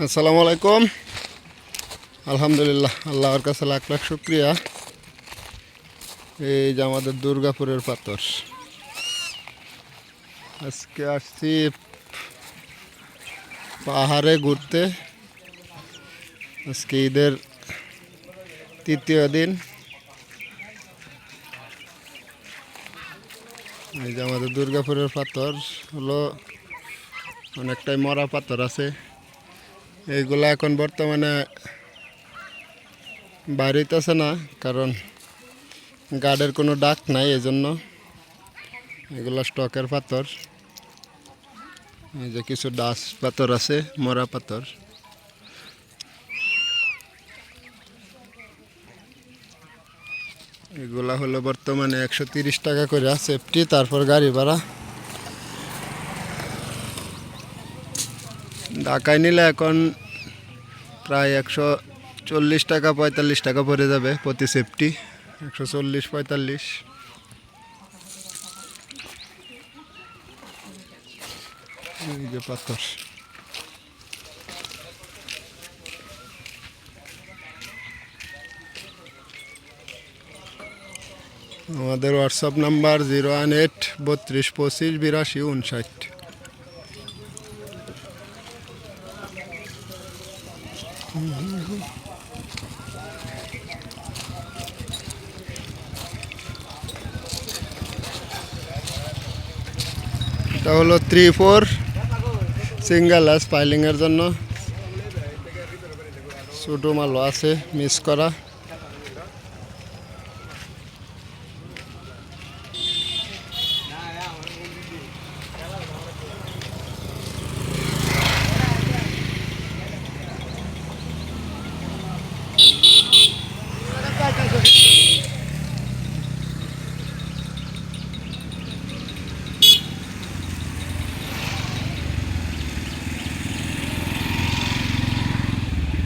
আসসালামু আলাইকুম। আলহামদুলিল্লাহ, আল্লাহর কাছে লাখ লাখ শুক্রিয়া। এই যে আমাদের দুর্গাপুরের পাথর। আজকে আসছি পাহাড়ে ঘুরতে। আজকে ঈদের তৃতীয় দিন। এই যে আমাদের দুর্গাপুরের পাথর হলো অনেকটাই মরা পাথর আছে। এইগুলো এখন বর্তমানে বাড়িতেছে না, কারণ গার্ডের কোনো ডাক নাই এজন্য। এগুলো স্টকের পাথর। এই যে কিছু ডাস পাথর আছে, মরা পাথর। এগুলা হলো বর্তমানে একশো টাকা করে সেফটি তারপর গাড়ি ভাড়া। ঢাকায় নিলে এখন প্রায় একশো চল্লিশ টাকা, পঁয়তাল্লিশ টাকা পড়ে যাবে প্রতি সেফটি একশো চল্লিশ, পঁয়তাল্লিশ। পাথর। আমাদের WhatsApp number zero one eight বত্রিশ, পঁচিশ, বিরাশি উনষাট এটা হলো থ্রি ফোর সিঙ্গেল অ্যাস পাইলিংয়ের জন্য। ছোটো মালও আছে মিস করা।